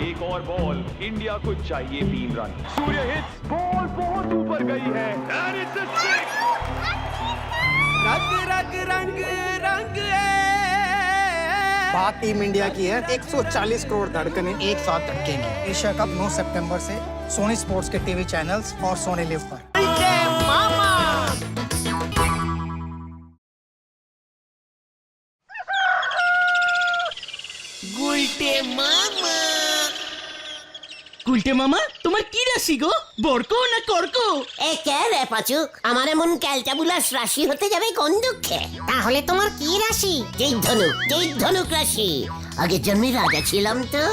एक और ball India को चाहिए तीन रन सूर्य हिट्स बॉल बहुत ऊपर गई है! रंग रंग रंग रंग। बात टीम इंडिया की है 140 करोड़ धड़कनें एक साथ धड़केंगी एशिया कप 9 सितंबर से सोनी स्पोर्ट्स के टीवी चैनल्स और सोनी लिव पर। গুলটে মামা তোমার কি রাশি গো? বরকো না করকো এ কে রে পাচু আমার এমন ক্যালটাবুলাস রাশি হতে যাবে কোন দুঃখে? তাহলে তোমার কি রাশি? তীর ধনু তীর ধনুক রাশি। আগে জন্মে রাজা ছিলাম তো।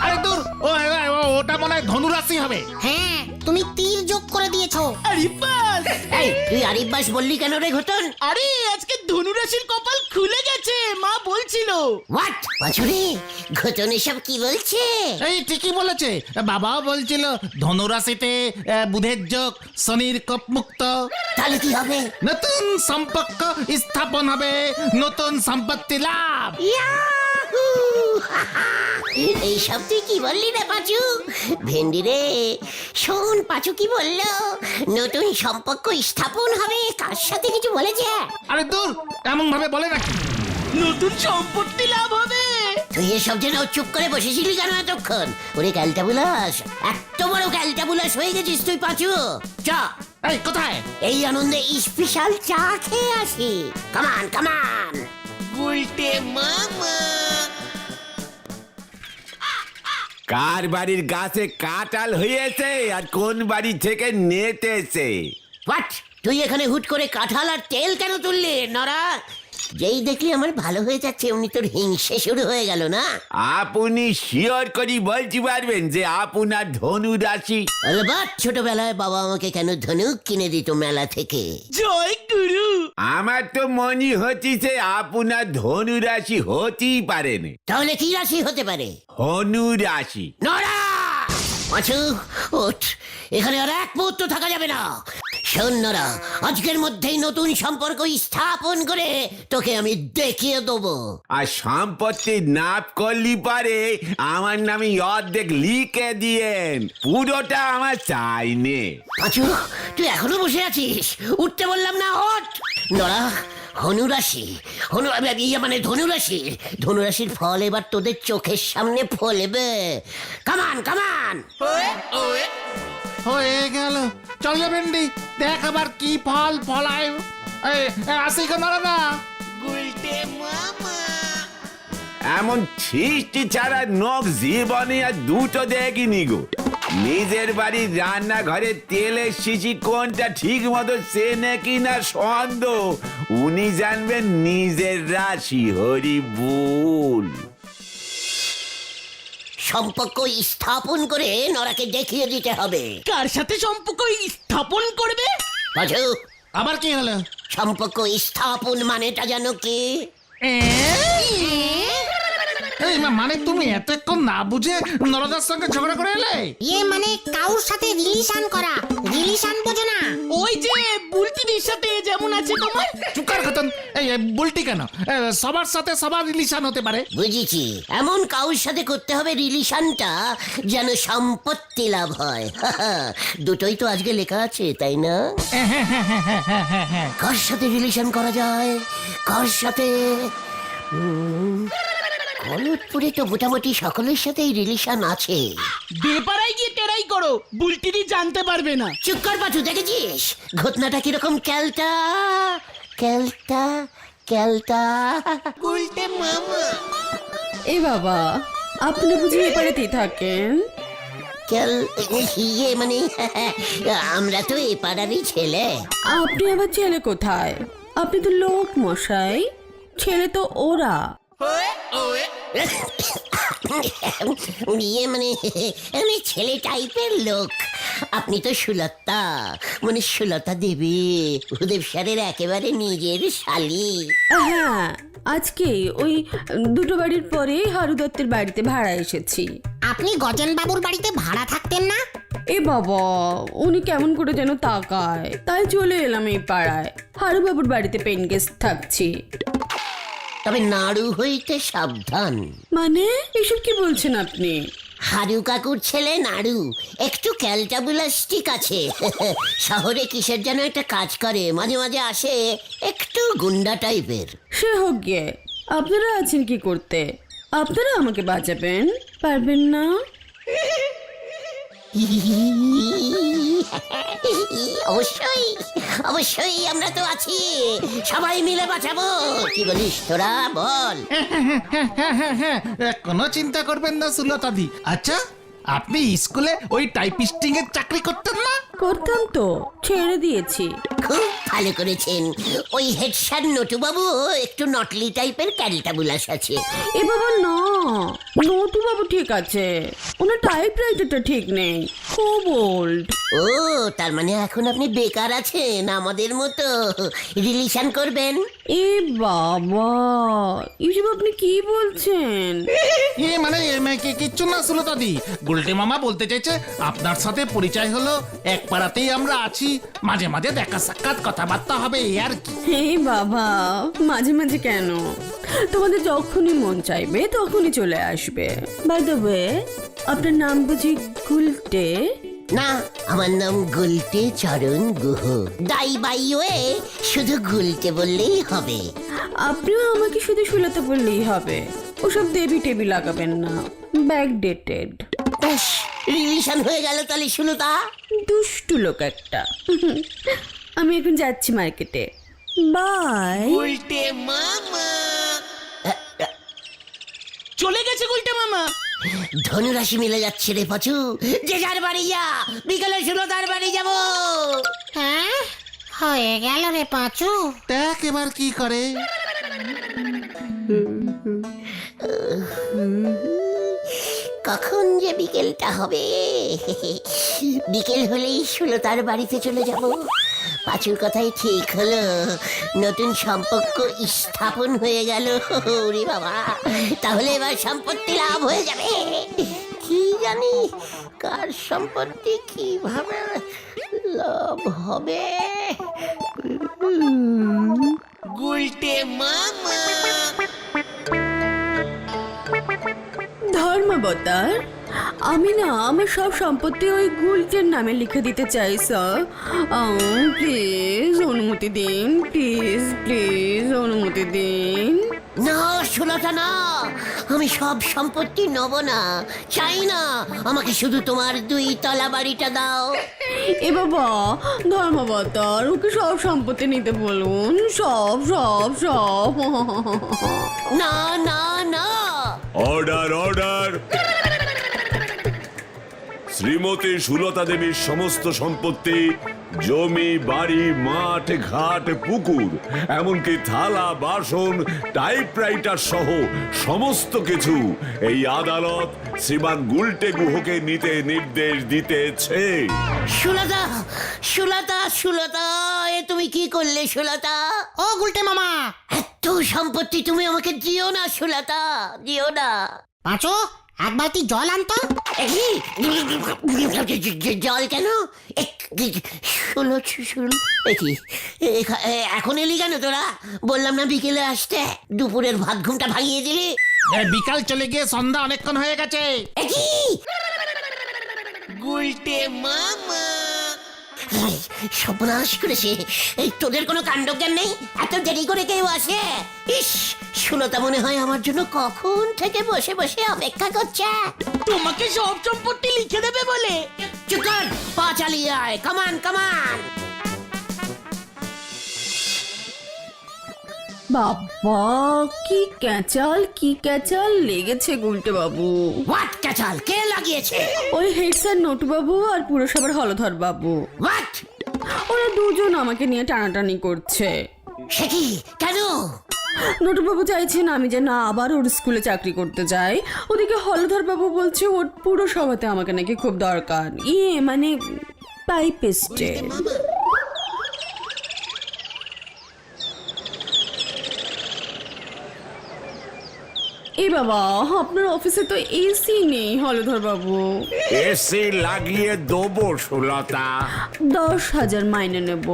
আরে দূর ও ও- ও- ওটা মনে হয় ধনুরাশি হবে। হ্যাঁ। তুমি তীর যোগ করে দিয়েছ। আরে এই তুই আরিফবাস বললি কেন রে ঘটন? আরে আজকে ধনুরাশির কপাল খুলে গেছে মা বলছিল। হোয়াট পাচুরে ঘটন এসব কি বলছে? এই ঠিকই বলেছে। বাবাও বলছিল ধনুরাশিতে আহ, বুধের যোগ শনির কপ মুক্ত। তাহলে কি হবে? নতুন সম্পর্ক স্থাপন হবে নতুন সম্পত্তি লাভ। ইয়াহু! এইসব তুই কি বললি রে পাচু? ভেন্ডি রে শোন পাচু কি বলল? নতুন সম্পর্ক স্থাপন হবে কার সাথে কিছু বলেছে? আরে দূর এমন ভাবে বলে নাকি? নতুন সম্পত্তি লাভ হবে। তুই এসব যেন চুপ করে বসেছিলি কেন এতক্ষণ? ওরে ক্যালটাবুলাস এত বড় ক্যালটাবুলাস হয়ে গেছিস তুই পাচু। চ। এই কোথায়? এই আনন্দে স্পেশাল চা খেয়ে আসি। কামান কামান গুলটে মামা। কার বাড়ির গাছে কাটাল হয়েছে আর কোন বাড়ি থেকে নেতেছে? হোয়াট তুই এখানে হুট করে কাঁঠাল আর তেল কেন তুললি? নরা যেই দেখলি আমার ভালো হয়ে যাচ্ছে উনি তোর হিংসে শুরু হয়ে গেল না? আপনি শিওর করি বলতে পারবেন যে আপনার ধনু রাশি অলবাত ছোটবেলায় বাবা আমাকে কেন ধনুক কিনে দিত মেলা থেকে? জয় গুরু। আমার তো মনে হচ্ছে আপনার ধনু রাশি হতেই পারেন। তাহলে কি রাশি হতে পারে? হনু রাশি নরা পাঁচু ওঠ। এখানে আর এক মুহূর্ত থাকা যাবে না। শোন নরা আজকের মধ্যেই নতুন সম্পর্ক স্থাপন করে তোকে আমি দেখিয়ে দেবো। আর সম্পত্তি নাপ করলি পারে আমার নামে অর্ধেক লিখে দিয়েন। পুরোটা আমার চাই নে। পাঁচু তুই এখনও বসে আছিস? উঠতে বললাম না ওঠ! নড়া ধনুরাশি। হনু ইয়ে মানে ধনুরাশি। ধনুরাশির ফল এবার তোদের চোখের সামনে ফলবে। কামান কামান হয়ে গেল। চল রে ভেন্ডি দেখ আবার কি ফল ফলায়। এই আসি না গুলটে মামা। এমন সৃষ্টি ছাড়া নখ জীবনে আর দুটো দেখিনি গো। নিজের বাড়ির রান্নাঘরে তেলের শিশি কোনটা ঠিক মতো চেনে কিনা সন্দেহ। উনি জানবেন নিজের রাশি হরি বল সম্পর্ক স্থাপন করে নরাকে দেখিয়ে দিতে হবে। কার সাথে সম্পর্ক স্থাপন করবে? বাজু। আবার কি হলো সম্পর্ক স্থাপন মানেটা জানো কি? এই মা- মানে তুমি এতক্ষণ না বুঝে নরদার সঙ্গে ঝগড়া করে এলে? ইয়ে মানে কারোর সাথে রিলেশন করা। রিলেশন বোঝো না। ওই যে বুলটিদির সাথে যেমন আছে তোমার। চুকার খতন এই এই, বলটি কেন? এ, সবার সাথে সবার রিলেশন হতে পারে। বুঝেছি। এমন কাউর সাথে করতে হবে রিলেশনটা যেন সম্পত্তি লাভ হয়। দুটোই তো আজকে লেখা আছে তাই না? কার সাথে রিলেশন করা যায়? কার সাথে? উম, গলতপুরে তো মোটামুটি সকলের সাথেই রিলেশন আছে। বেপারাই গিয়ে টেরাই করো বুলটিদি জানতে পারবে না। চুপ কর পাচু দেখেছিস? ঘটনাটা কীরকম? ক্যালটা ক্যালটা ক্যালটা। গুলটে মামা। এ বাবা আপনি বুঝি এপারেতেই থাকেন? ক্যাল ইয়ে মানে আমরা তো এ পাড়ারই ছেলে। আপনি আবার ছেলে কোথায়? আপনি তো লোক মশাই ছেলে তো ওরা। ইয়ে মানে আমি ছেলে টাইপের লোক। আপনি তো সুলতা মানে সুলতা দেবী। ভূদেব স্যারের একেবারে নিজের শালি। হ্যাঁ আজকে ওই দুটো বাড়ির পরে হারু দত্তের বাড়িতে ভাড়া এসেছি। আপনি গজেন বাবুর বাড়িতে ভাড়া থাকতেন না? এ বাবা উনি কেমন করে যেন তাকায়। তাই চলে এলাম এই পাড়ায়। হারু বাবুর বাড়িতে পেন গেস্ট থাকছি। তবে নাড়ু হইতে সাবধান। মানে? এসব কি বলছেন আপনি? হারু কাকুর ছেলে নাড়ু একটু ক্যালটাবুলাস্টিক আছে। শহরে কিসের যেন একটা কাজ করে মাঝে মাঝে আসে একটু গুন্ডা টাইপের। সে হোক গিয়ে আপনারা আছেন কি করতে? আপনারা আমাকে বাঁচাবেন? পারবেন না? অবশ্যই অবশ্যই আমরা তো আছি। সবাই মিলে বাঁচাবো। কি বলিস তোরা? বল। হ্যাঁ হ্যাঁ হ্যাঁ কোনো চিন্তা করবেন না, সুলতাদি। আচ্ছা আপনি স্কুলে ওই টাইপিস্টিং এর চাকরি করতেন না? করতাম তো ছেড়ে দিয়েছি। খুব ভালো করেছেন। ওই হেড স্যার নটুবাবু একটু নটলি টাইপের ক্যালটাবুলাস আছে। এ বাবা না নটু বাবু ঠিক আছে। ওনার টাইপ রাইটারটা ঠিক নেই খুব ওল্ড। ও তার মানে এখন আপনি বেকার আছেন আমাদের মতো। রিলেশন করবেন? এ বাবা এসব আপনি কি বলছেন? এ মানে এ মানে কি- কিচ্ছু না সুলতাদি গুলটে মামা বলতে চাইছে আপনার সাথে পরিচয় হলো এক পাড়াতেই আমরা আছি। মাঝে মাঝে দেখা সাক্ষাৎ কথাবার্তা হবে এই আর কি। হে বাবা মাঝে মাঝে কেন? তোমাদের যখনই মন চাইবে তখনই চলে আসবে। বাই দ্য ওয়ে আপনার নাম বুঝি গুলটে? না আমার নাম গুলটে চরণ গুহ। দাই বাই ওয়ে শুধু গুলটে বললেই হবে। আপনিও আমাকে শুধু শুলাতে বললেই হবে। ওসব দেবী টেবি লাগাবেন না। ব্যাক ডেটেড ব্যাস রিলেশন হয়ে গেল তাহলে শুনো তা দুষ্টু লোক একটা। আমি এখন যাচ্ছি মার্কেটে। বাই। উল্টে মামা। চলে গেছে উল্টে মামা। ধনুরাশি মিলে যাচ্ছে রে পাচু। যে যার বাড়ি যা বিকেলে শুনুতার বাড়ি যাব। হ্যাঁ? হয়ে গেল রে পাঁচু। দেখ এবার কি করে। কখন যে বিকেলটা হবে? বিকেল হলেই সুলতার বাড়িতে চলে যাব। পাঁচুর কথাই ঠিক হলো। নতুন সম্পর্ক স্থাপন হয়ে গেল। ওরে বাবা, তাহলে এবার সম্পত্তি লাভ হয়ে যাবে। কি জানি, কার সম্পত্তি কীভাবে লাভ হবে? গুলটে মামা। ধর্মাবতার আমি না, আমার সব সম্পত্তি ওই গুলকের নামে লিখে দিতে চাই, স্যার। প্লিজ অনুমতি দিন প্লিজ প্লিজ অনুমতি দিন। না সুলতা না। আমি সব সম্পত্তি নেব না। চাই না আমাকে শুধু তোমার দুই তলা বাড়িটা দাও। এ বাবা ধর্মাবতার ওকে সব সম্পত্তি নিতে বলুন। সব সব সব। না না না। অর্ডার অর্ডার শ্রীমতী সুলতা দেবীর সমস্ত সম্পত্তি জমি বাড়ি মাঠ ঘাট পুকুর এমনকি থালা বাসন টাইপরাইটার সহ সমস্ত কিছু এই আদালত শ্রীমান গুলটে গুহকে নিতে নির্দেশ দিতেছে। সুলতা সুলতা সুলতা এ তুমি কি করলে সুলতা? ও গুলটে মামা। এত সম্পত্তি তুমি আমাকে দিও না সুলতা দিও না। পাঁচু এক বালতি জল আনতো জল কেন? এখা- এ, এখন এলি কেন তোরা? বললাম না বিকেলে আসতে। দুপুরের ভাত ঘুমটা ভাঙিয়ে দিলি। এ, বিকাল চলে গিয়ে সন্ধ্যা অনেকক্ষণ হয়ে গেছে। গুলটে মামা। সর্বনাশ করেছে। এই তোদের কোনো কাণ্ডজ্ঞান নেই? এত দেরি করে কেউ আসে? ইস সুলতা মনে হয় আমার জন্য কখন থেকে বসে বসে অপেক্ষা করছে? তোমাকে সব সম্পত্তি লিখে দেবে বলে। চুকান পা চালিয়ে আয়। কামান কামান বাবা কি ক্যাচাল কি ক্যাচাল লেগেছে গুলটে বাবু। হোয়াট ক্যাচাল? কে লাগিয়েছে? ওই হেড স্যার নটু বাবু আর পুরসভার হলধর বাবু। হোয়াট ওরা দুজন আমাকে নিয়ে টানাটানি করছে। সে কি? কেন? নটুবাবু চাইছেন আমি যেন আবার ওর স্কুলে চাকরি করতে যাই। ওদিকে হলধর বাবু বলছে ওর পুরসভাতে আমাকে নাকি খুব দরকার। ইয়ে মানে টাইপিস্টের এ বাবা আপনার অফিসে তো এসি নেই হলধর বাবু। এসি লাগিয়ে দেবো সুলতা। দশ হাজার মাইনে নেব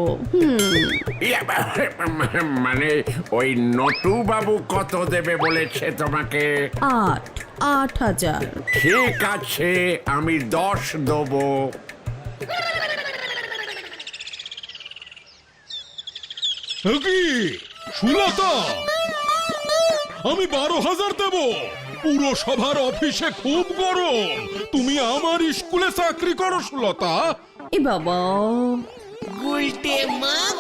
মানে ওই নটু বাবু কত দেবে বলেছে তোমাকে? আট আট হাজার। ঠিক আছে আমি দশ দেবো। সুলতা! আমি বারো হাজার দেব। পুরসভার অফিসে খুব গরম। তুমি আমার স্কুলে চাকরি করো সুলতা। এ বাবা। গুলটে মামা।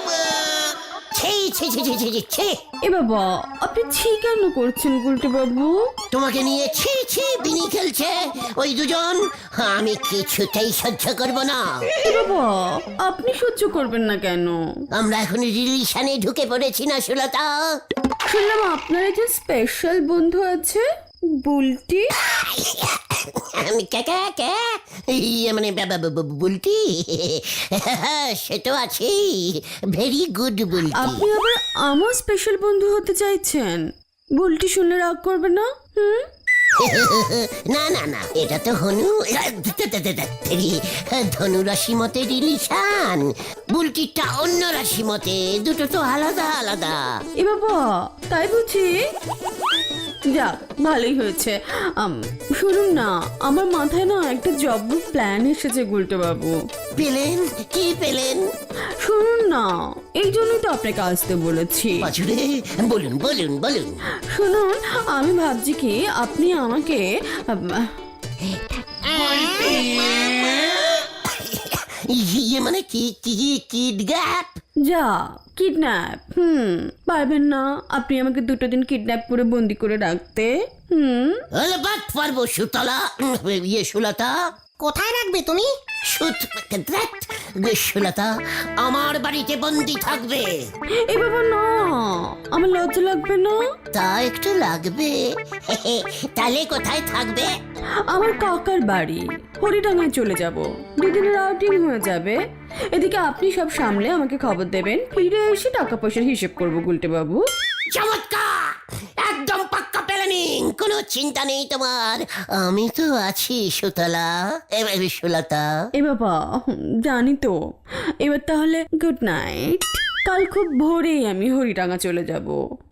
ছি ছি ছি ছি ছি ছি, ছি। এ বাবা আপনি ছি কেন করছেন গুলটি বাবু তোমাকে নিয়ে ছি ছি বিনি খেলছে। ওই দুজন আমি কিছুতেই সহ্য করব না। এ বাবা আপনি সহ্য করবেন না কেন? আমরা এখন রিলিশনে ঢুকে পড়েছি না সুলতা। শুনলাম আপনার একজন স্পেশাল বন্ধু আছে। বুলটি? আমি কে ক্যা ইয়ে মানে বুলটি? সে তো আছেই। Very good Bulti. আপনি আবার আমার স্পেশাল বন্ধু হতে চাইছেন। বুলটি শুনে রাগ করবে না? হুম? না না না এটা তো হনু ধনু রাশি মতে রিলিশান বুলটিটা অন্য রাশি মতে দুটো তো আলাদা আলাদা। এ বাবা তাই বুঝি? যাক ভালোই হয়েছে। শুনুন না আমার মাথায় না একটা জব প্ল্যান এসেছে গুলটে বাবু। পেলেন? কি পেলেন? শুনুন না এই জন্যই তো আপনাকে আসতে বলেছি। বলুন বলুন বলুন। শুনুন আমি ভাবছি কি আপনি আমাকে আম, ইয়ে মানে কি কি কিড গ্যাপ? যা কিডন্যাপ হুম পারবেন না আপনি আমাকে দুটো দিন কিডন্যাপ করে বন্দি করে রাখতে হুম। হলে বাদ পারব সুতলা উম, ইয়ে সুলতা। কোথায় রাখবে তুমি? সুলতা আমার বাড়িতে বন্দি থাকবে। এ বাবা না আমার লজ্জা লাগবে না? তা একটু লাগবে। তাহলে কোথায় থাকবে? আমার কাকার বাড়ি হরিডাঙ্গায় চলে যাব। দুদিনের আউটিং হয়ে যাবে। এদিকে আপনি সব সামলে আমাকে খবর দেবেন। ফিরে এসে টাকা পয়সার হিসেব করব গুলটে বাবু চমৎকার! পাক্কা কোনো চিন্তা নেই তোমার। আমি তো আছি সুতলা। এবার সুলতা। এ বাবা জানি তো। এবার তাহলে গুড নাইট কাল খুব ভোরেই আমি হরিডাঙ্গা চলে যাব।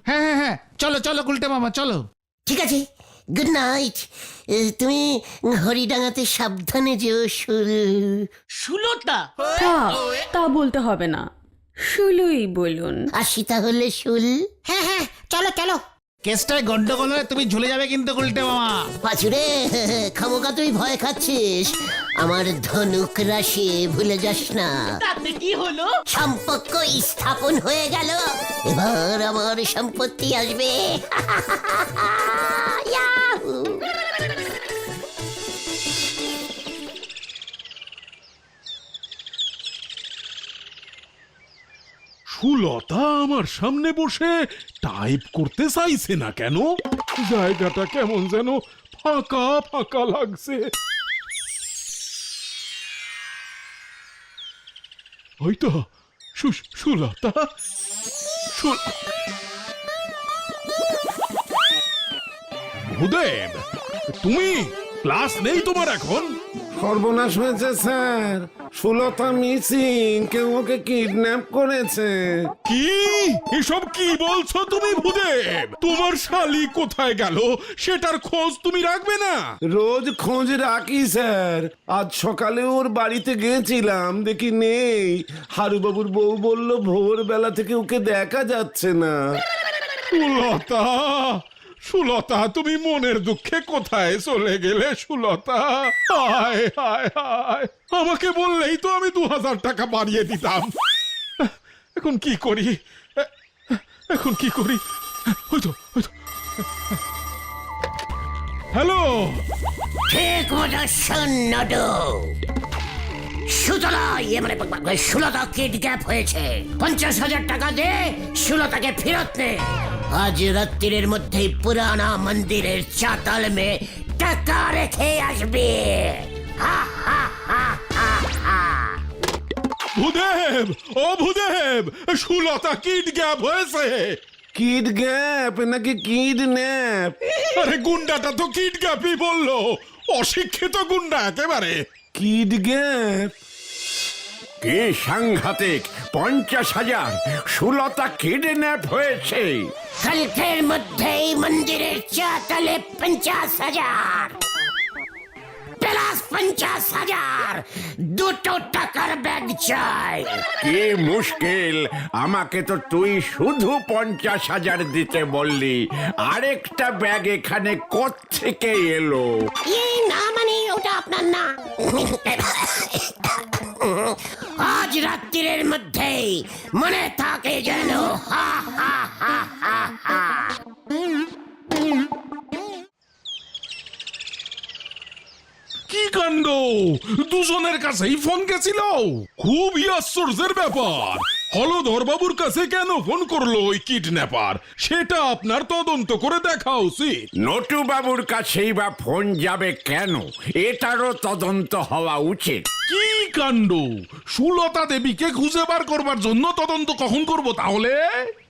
হ্যাঁ হ্যাঁ হ্যাঁ। চলো চলো গুলটে মামা চলো। ঠিক আছে গুড নাইট তুমি হরিডাঙ্গাতে সাবধানে যেও সুল। সুলতা? থাক তা বলতে হবে না। শুলুই বলুন। আসি তাহলে শুল হ্যাঁ হ্যাঁ চলো চলো। কেসটায় গন্ডগোল হলে তুমি ঝুলে যাবে কিন্তু উল্টে মামা। পাচুরে খামোকা তুই ভয় খাচ্ছিস। আমার ধনুক রাশি ভুলে যাস না। তাতে কি হলো? সম্পর্ক স্থাপন হয়ে গেল। এবার আমার সম্পত্তি আসবে। ইয়াহু! সুলতা আমার সামনে বসে টাইপ করতে চাইছে না কেন? জায়গাটা কেমন যেন ফাঁকা ফাঁকা লাগছে। সুলতা। ভূদেব, তুমি ক্লাস নেই তোমার এখন? সর্বনাশ হয়েছে স্যার। সুলতা মিসিং কেউ ওকে কিডন্যাপ করেছে। কি? এসব কি বলছো তুমি ভূদেব? তোমার শালি কোথায় গেল? সেটার খোঁজ তুমি রাখবে না? রোজ খোঁজ রাখি স্যার। আজ সকালে ওর বাড়িতে গিয়েছিলাম দেখি নেই। হারুবাবুর বউ বলল ভোরবেলা থেকে ওকে দেখা যাচ্ছে না। সুলতা সুলতা, তুমি মনের দুঃখে কোথায় চলে গেলে সুলতা? হায় হায় হায়। আমাকে বললেই তো আমি দু হাজার টাকা বাড়িয়ে দিতাম। এখন কি করি? এখন কি করি? হ্যালো? ঠিক মতো সন্নড সুতলা ইয়ে মানে সুলতা কিড গ্যাপ হয়েছে। পঞ্চাশ হাজার টাকা দে সুলতাকে ফেরত নে। আজ রাত্রির মধ্যেই পুরানা মন্দিরের চাতাল মে টাকা রেখে আসবে। হা হা হা হা হা। ভূদেব ও ভূদেব সুলতা কিড গ্যাপ হয়েছে। কিড গ্যাপ নাকি কিড ন্যাপ আরে গুন্ডাটা তো কিডগ্যাপই বলল। অশিক্ষিত গুন্ডা একেবারে। Kid gap. কে সাংঘাতিক? পঞ্চাশ হাজার। সুলতা কিডন্যাপ হয়েছে। কালকের মধ্যেই মন্দিরের চাতালে পঞ্চাশ হাজার। প্লাস পঞ্চাশ হাজার দুটো টাকার ব্যাগ চাই কি মুশকিল। আমাকে তো তুই শুধু পঞ্চাশ হাজার দিতে বললি। আরেকটা ব্যাগ এখানে থেকে এলো? এই না মানে ওটা আপনার না। আজ রাত্রির মধ্যেই মনে থাকে যেন হা হা হা হা হা। কি কাণ্ড দুজনের কাছেই ফোন গেছিল খুবই আশ্চর্যের ব্যাপার। হলধর বাবুর কাছে কেন ফোন করল ওই কিডন্যাপার সেটা আপনার তদন্ত করে দেখা উচিত। নটু বাবুর কাছেই বা ফোন যাবে কেন? এটারও তদন্ত হওয়া উচিত। কি কাণ্ড? সুলতা দেবীকে খুঁজে বার করবার জন্য তদন্ত কখন করব তাহলে?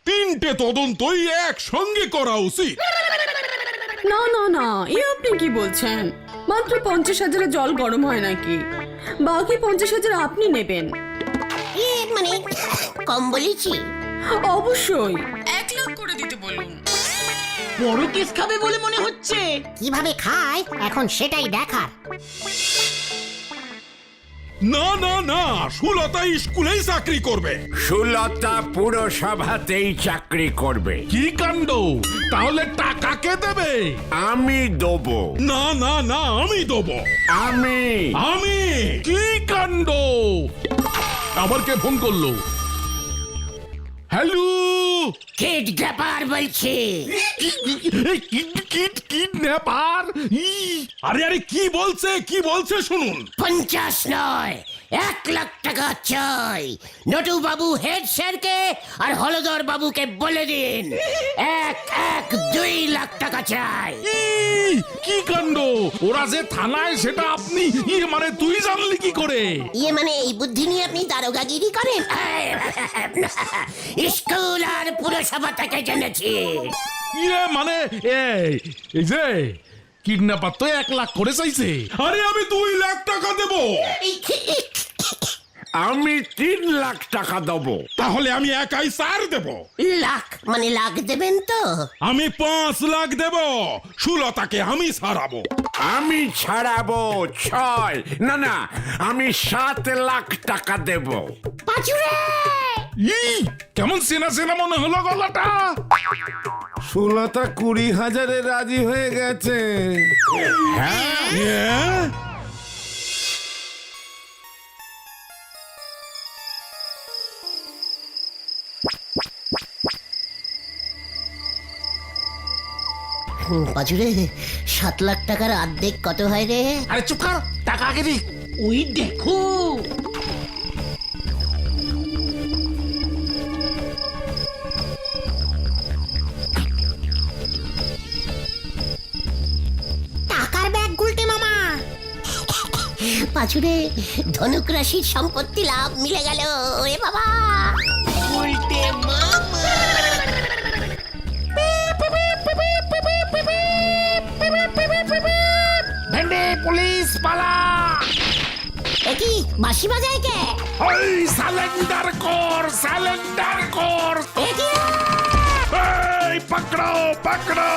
তিনটে তদন্তই একসঙ্গে করা উচিত। না না না এ আপনি কি বলছেন? মাত্র পঞ্চাশ হাজারে জল গরম হয় নাকি? বাকি পঞ্চাশ হাজার আপনি নেবেন। এ মানে কম বলেছি? অবশ্যই। এক লাখ করে দিতে বলুন। বড় কেস খাবে বলে মনে হচ্ছে। কীভাবে খায়? এখন সেটাই দেখার। না না না সুলতা স্কুলেই চাকরি করবে। সুলতা পুরসভাতেই চাকরি করবে। কি কাণ্ড? তাহলে টাকা কে দেবে? আমি দেবো। না না না আমি দেবো। আমি। আমি? কি কাণ্ড? আবার কে ফোন করল? হ্যালো? কিড গ্যাপার বলছি। কিডন্যাপার আরে আরে কি বলছে কি বলছে শুনুন। পঞ্চাশ নয় এক লাখ টাকা চাই। নটু বাবু হেড স্যারকে আর হলদর বাবুকে বলে দিন। এক এক দুই লাখ টাকা চাই। কি কাণ্ড? ওরা যে থানায় সেটা আপনি ইয়ে মানে তুই জানলি কি করে? ইয়ে মানে এই বুদ্ধি নিয়ে আপনি দারোগাগিরি করেন? স্কুল আর পুরসভা থেকে জেনেছি। ইয়ে মানে এই এই যে কিডন্যাপার তো এক লাখ করে চাইছে। আরে আমি দুই লাখ টাকা দেব। আমি তিন লাখ টাকা দেবো। তাহলে আমি একাই চার দেব। লাখ মানে লাখ দেবেন তো? আমি পাঁচ লাখ দেব। সুলতাকে আমি সারাবো। আমি ছাড়াবো ছয়। না না আমি সাত লাখ টাকা দেব। পাঁচুরে! ই কেমন চেনা চেনা মনে হলো গলাটা? সুলতা কুড়ি হাজারে রাজি হয়ে গেছে। হ্যাঁ? পাঁচুরে সাত লাখ টাকার অর্ধেক কত হয় রে? আরে চুপ কর টাকা আগে দি ওই দেখো। টাকার ব্যাগ গুলটে মামা। পাঁচুরে ধনুক রাশির সম্পত্তি লাভ মিলে গেল এ বাবা। একই বাঁশি বাজায় কে? ওই সালেন্ডার কর সালেন্ডার কর। একই এই পকড়ো পকড়ো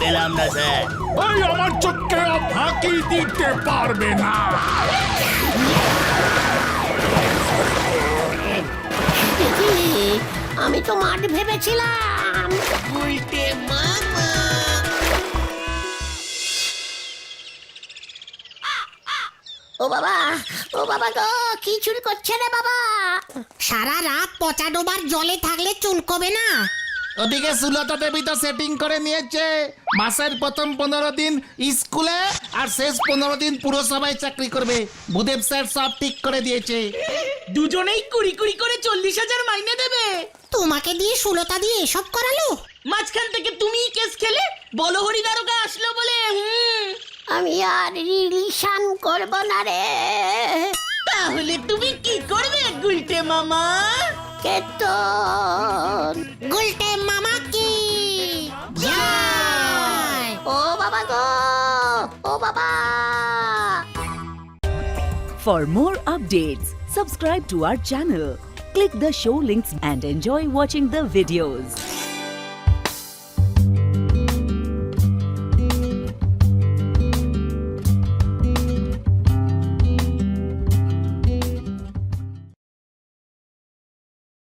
পেলাম না স্যার। ওই আমার চোখকে ফাঁকি দিতে পারবে না। আমি তো মাঠ ভেবেছিলাম। উল্টে মামা। ও বাবা ও বাবা গো কি চুরি করছে রে বাবা? সারা রাত পচা ডোবার জলে থাকলে চুলকবে না? ওদিকে সুলতা দেবী তো সেটিং করে নিয়েছে। মাসের প্রথম পনেরো দিন স্কুলে আর শেষ পনেরো দিন পুরসভায় চাকরি করবে। ভূদেব স্যার সব ঠিক করে দিয়েছে। দুজনেই কুড়ি কুড়ি করে চল্লিশ হাজার মাইনে দেবে। তোমাকে দিয়ে সুলতা দিয়ে এসব করালো? মাঝখান থেকে তুমিই কেস খেলে বলহরি দারোগা আসলো বলে হুম। আমি আর রিলিশান করব না রে। তাহলে তুমি কি করবে গুলটে মামা? কেতন গুলটে মামা কি জয় ও বাবা গো ও বাবা For more updates, subscribe to our channel, click the show links and enjoy watching the videos.